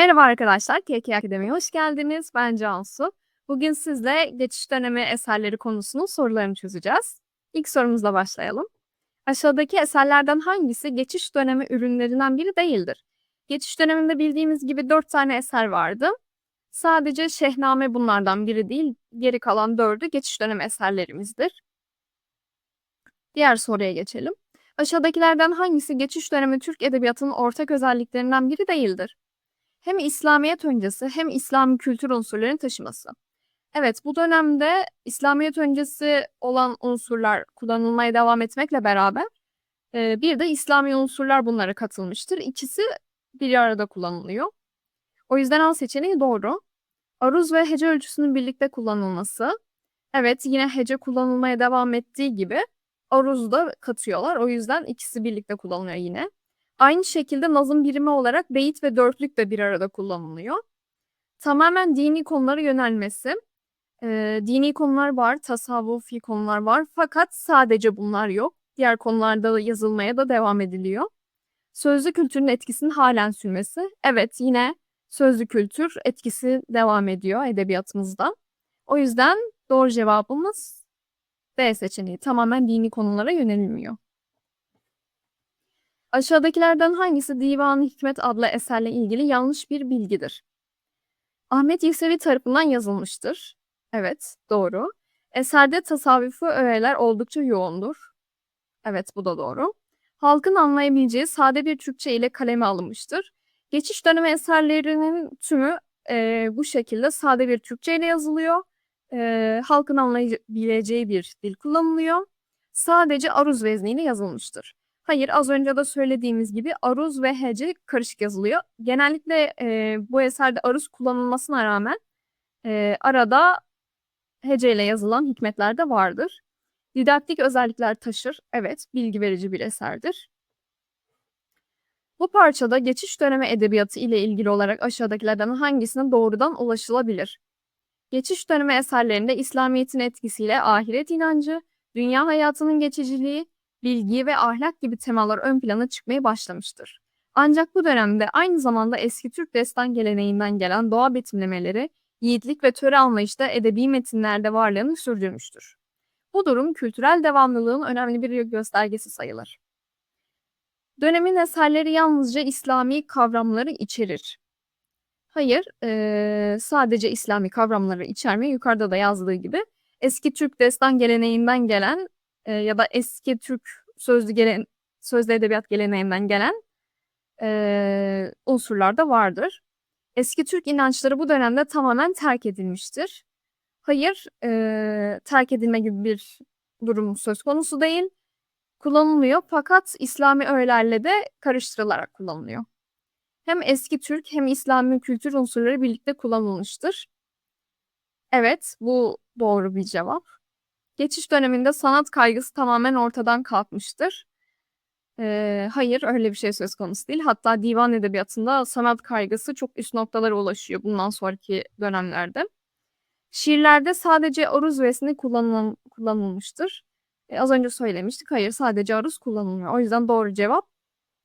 Merhaba arkadaşlar, KK Akademi'ye hoş geldiniz. Ben Cansu. Bugün sizle geçiş dönemi eserleri konusunun sorularını çözeceğiz. İlk sorumuzla başlayalım. Aşağıdaki eserlerden hangisi geçiş dönemi ürünlerinden biri değildir? Geçiş döneminde bildiğimiz gibi dört tane eser vardı. Sadece Şehname bunlardan biri değil, geri kalan dördü geçiş dönemi eserlerimizdir. Diğer soruya geçelim. Aşağıdakilerden hangisi geçiş dönemi Türk edebiyatının ortak özelliklerinden biri değildir? Hem İslamiyet öncesi hem İslami kültür unsurlarını taşıması. Evet, bu dönemde İslamiyet öncesi olan unsurlar kullanılmaya devam etmekle beraber e, bir de İslami unsurlar bunlara katılmıştır. İkisi bir arada kullanılıyor. O yüzden A seçeneği doğru. Aruz ve hece ölçüsünün birlikte kullanılması. Evet, yine hece kullanılmaya devam ettiği gibi aruz da katıyorlar. O yüzden ikisi birlikte kullanılıyor yine. Aynı şekilde nazım birimi olarak beyit ve dörtlük de bir arada kullanılıyor. Tamamen dini konulara yönelmesi. Ee, dini konular var, tasavvufi konular var fakat sadece bunlar yok. Diğer konularda da yazılmaya da devam ediliyor. Sözlü kültürün etkisinin halen sürmesi. Evet yine sözlü kültür etkisi devam ediyor edebiyatımızda. O yüzden doğru cevabımız D seçeneği. Tamamen dini konulara yönelmiyor. Aşağıdakilerden hangisi Divan-ı Hikmet adlı eserle ilgili yanlış bir bilgidir? Ahmet Yesevi tarafından yazılmıştır. Evet, doğru. Eserde tasavvufu öğeler oldukça yoğundur. Evet, bu da doğru. Halkın anlayabileceği sade bir Türkçe ile kaleme alınmıştır. Geçiş dönemi eserlerinin tümü e, bu şekilde sade bir Türkçe ile yazılıyor. E, halkın anlayabileceği bir dil kullanılıyor. Sadece aruz vezniyle yazılmıştır. Hayır, az önce de söylediğimiz gibi aruz ve hece karışık yazılıyor. Genellikle e, bu eserde aruz kullanılmasına rağmen e, arada heceyle yazılan hikmetler de vardır. Didaktik özellikler taşır. Evet, bilgi verici bir eserdir. Bu parçada geçiş dönemi edebiyatı ile ilgili olarak aşağıdakilerden hangisine doğrudan ulaşılabilir? Geçiş dönemi eserlerinde İslamiyet'in etkisiyle ahiret inancı, dünya hayatının geçiciliği, bilgi ve ahlak gibi temalar ön plana çıkmaya başlamıştır. Ancak bu dönemde aynı zamanda eski Türk destan geleneğinden gelen doğa betimlemeleri, yiğitlik ve töre anlayışta edebi metinlerde varlığını sürdürmüştür. Bu durum kültürel devamlılığın önemli bir göstergesi sayılır. Dönemin eserleri yalnızca İslami kavramları içerir. Hayır, e, sadece İslami kavramları içermiyor. Yukarıda da yazdığı gibi eski Türk destan geleneğinden gelen e, ya da eski Türk sözlü gelen sözlü edebiyat geleneğinden gelen e, unsurlar da vardır. Eski Türk inançları bu dönemde tamamen terk edilmiştir. Hayır, e, terk edilme gibi bir durum söz konusu değil. Kullanılıyor fakat İslami öğelerle de karıştırılarak kullanılıyor. Hem eski Türk hem İslami kültür unsurları birlikte kullanılmıştır. Evet, bu doğru bir cevap. Geçiş döneminde sanat kaygısı tamamen ortadan kalkmıştır. Ee, hayır öyle bir şey söz konusu değil. Hatta divan edebiyatında sanat kaygısı çok üst noktalara ulaşıyor bundan sonraki dönemlerde. Şiirlerde sadece aruz vesni kullanıl kullanılmıştır. Ee, az önce söylemiştik. Hayır sadece aruz kullanılmıyor. O yüzden doğru cevap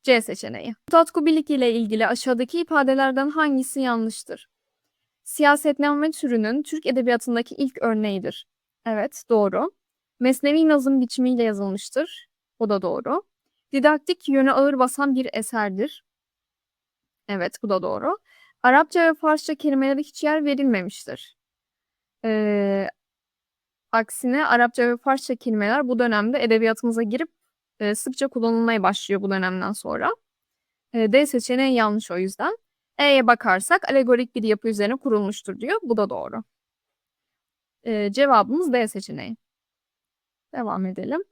C seçeneği. Tatku bilik ile ilgili aşağıdaki ifadelerden hangisi yanlıştır? Siyasetname türünün Türk edebiyatındaki ilk örneğidir. Evet, doğru. Mesnevi nazım biçimiyle yazılmıştır. O da doğru. Didaktik yönü ağır basan bir eserdir. Evet, bu da doğru. Arapça ve Farsça kelimelere hiç yer verilmemiştir. Ee, aksine Arapça ve Farsça kelimeler bu dönemde edebiyatımıza girip e, sıkça kullanılmaya başlıyor bu dönemden sonra. E, D seçeneği yanlış o yüzden. E'ye bakarsak alegorik bir yapı üzerine kurulmuştur diyor. Bu da doğru. E, cevabımız D seçeneği. Devam edelim.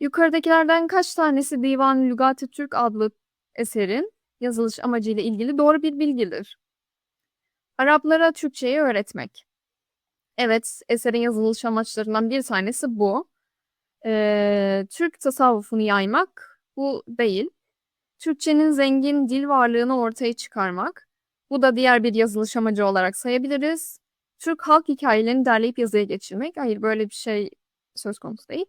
Yukarıdakilerden kaç tanesi Divan Lügati Türk adlı eserin yazılış amacıyla ilgili doğru bir bilgidir? Araplara Türkçeyi öğretmek. Evet, eserin yazılış amaçlarından bir tanesi bu. Ee, Türk tasavvufunu yaymak bu değil. Türkçenin zengin dil varlığını ortaya çıkarmak. Bu da diğer bir yazılış amacı olarak sayabiliriz. Türk halk hikayelerini derleyip yazıya geçirmek. Hayır böyle bir şey söz konusu değil.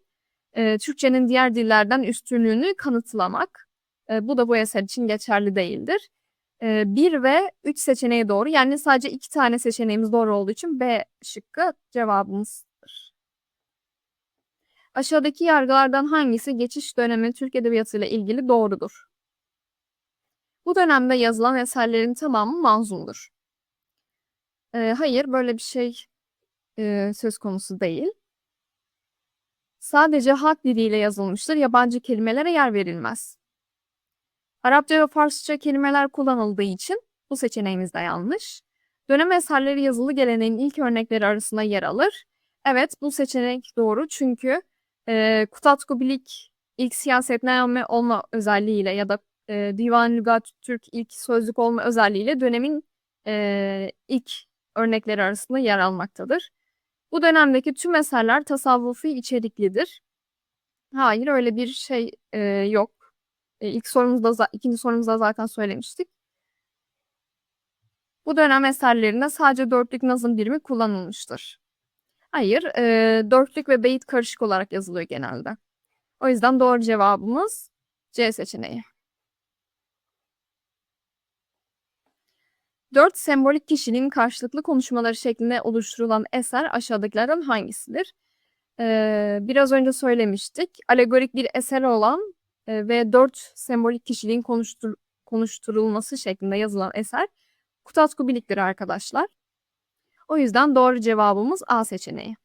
E, Türkçenin diğer dillerden üstünlüğünü kanıtlamak. E, bu da bu eser için geçerli değildir. Eee, 1 ve 3 seçeneği doğru. Yani sadece 2 tane seçeneğimiz doğru olduğu için B şıkkı cevabımızdır. Aşağıdaki yargılardan hangisi geçiş dönemi Türk edebiyatıyla ilgili doğrudur? Bu dönemde yazılan eserlerin tamamı manzumdur. Eee, hayır, böyle bir şey, eee, söz konusu değil. Sadece halk diliyle yazılmıştır. Yabancı kelimelere yer verilmez. Arapça ve Farsça kelimeler kullanıldığı için bu seçeneğimiz de yanlış. Dönem eserleri yazılı geleneğin ilk örnekleri arasında yer alır. Evet, bu seçenek doğru çünkü eee Kutatku Bilik ilk siyasetname olma özelliğiyle ya da eee Divan Lügat Türk ilk sözlük olma özelliğiyle dönemin eee ilk örnekleri arasında yer almaktadır. Bu dönemdeki tüm eserler tasavvufi içeriklidir. Hayır, öyle bir şey eee, yok. Eee, ilk sorumuzda ikinci sorumuzda zaten söylemiştik. Bu dönem eserlerinde sadece dörtlük nazım birimi kullanılmıştır. Hayır, eee, dörtlük ve beyit karışık olarak yazılıyor genelde. O yüzden doğru cevabımız C seçeneği. 4 sembolik kişiliğin karşılıklı konuşmaları şeklinde oluşturulan eser aşağıdakilerden hangisidir? Eee, biraz önce söylemiştik. Alegorik bir eser olan eee, ve 4 sembolik kişiliğin konuştur konuşturulması şeklinde yazılan eser Kutatku Bilik'tir arkadaşlar. O yüzden doğru cevabımız A seçeneği.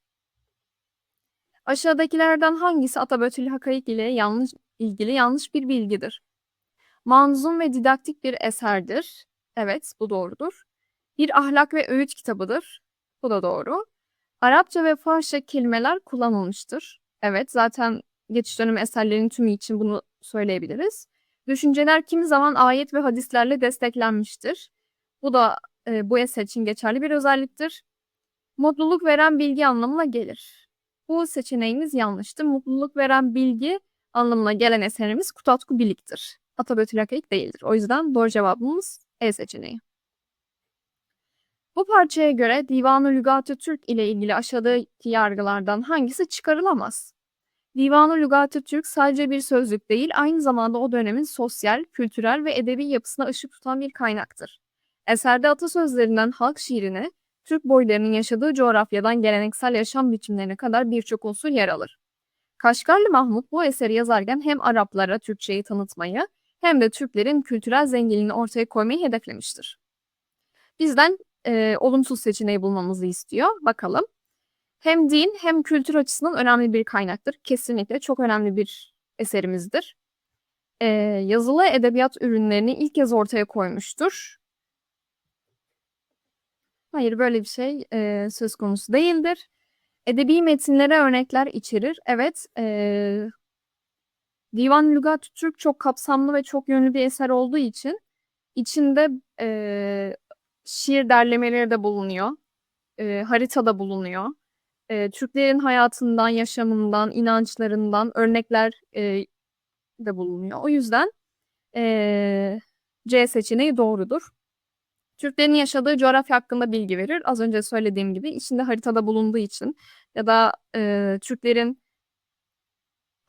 Aşağıdakilerden hangisi Atabötül Hakaik ile yanlış ilgili yanlış bir bilgidir? Manzum ve didaktik bir eserdir. Evet, bu doğrudur. Bir ahlak ve öğüt kitabıdır. Bu da doğru. Arapça ve Farsça kelimeler kullanılmıştır. Evet, zaten geçiş dönemi eserlerinin tümü için bunu söyleyebiliriz. Düşünceler kimi zaman ayet ve hadislerle desteklenmiştir. Bu da e, bu eser için geçerli bir özelliktir. Mutluluk veren bilgi anlamına gelir. Bu seçeneğimiz yanlıştı. Mutluluk veren bilgi anlamına gelen eserimiz Kutatku Bilik'tir. Atabötül Hakaik değildir. O yüzden doğru cevabımız E seçeneği. Bu parçaya göre Divan-ı Lügat-ı Türk ile ilgili aşağıdaki yargılardan hangisi çıkarılamaz? Divan-ı Lügat-ı Türk sadece bir sözlük değil, aynı zamanda o dönemin sosyal, kültürel ve edebi yapısına ışık tutan bir kaynaktır. Eserde atasözlerinden halk şiirine, Türk boylarının yaşadığı coğrafyadan geleneksel yaşam biçimlerine kadar birçok unsur yer alır. Kaşgarlı Mahmut bu eseri yazarken hem Araplara Türkçeyi tanıtmayı hem de Türklerin kültürel zenginliğini ortaya koymayı hedeflemiştir. Bizden e, olumsuz seçeneği bulmamızı istiyor. Bakalım. Hem din hem kültür açısından önemli bir kaynaktır. Kesinlikle çok önemli bir eserimizdir. E, yazılı edebiyat ürünlerini ilk kez ortaya koymuştur. Hayır böyle bir şey e, söz konusu değildir. Edebi metinlere örnekler içerir. Evet, e, Divan Lügat Türk çok kapsamlı ve çok yönlü bir eser olduğu için içinde e, şiir derlemeleri de bulunuyor. E, haritada bulunuyor. E, Türklerin hayatından, yaşamından, inançlarından örnekler e, de bulunuyor. O yüzden e, C seçeneği doğrudur. Türklerin yaşadığı coğrafya hakkında bilgi verir. Az önce söylediğim gibi içinde haritada bulunduğu için ya da e, Türklerin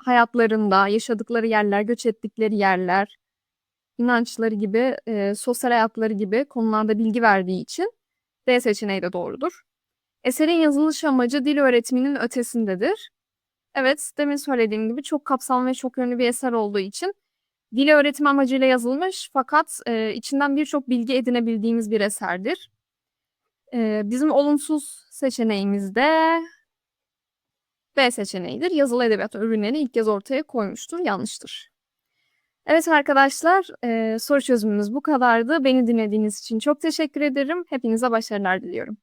hayatlarında, yaşadıkları yerler, göç ettikleri yerler, inançları gibi, e, sosyal hayatları gibi konularda bilgi verdiği için D seçeneği de doğrudur. Eserin yazılış amacı dil öğretiminin ötesindedir. Evet, demin söylediğim gibi çok kapsamlı ve çok yönlü bir eser olduğu için dil öğretim amacıyla yazılmış fakat e, içinden birçok bilgi edinebildiğimiz bir eserdir. E, bizim olumsuz seçeneğimiz de B seçeneğidir. Yazılı edebiyat ürünlerini ilk kez ortaya koymuştur. Yanlıştır. Evet arkadaşlar, soru çözümümüz bu kadardı. Beni dinlediğiniz için çok teşekkür ederim. Hepinize başarılar diliyorum.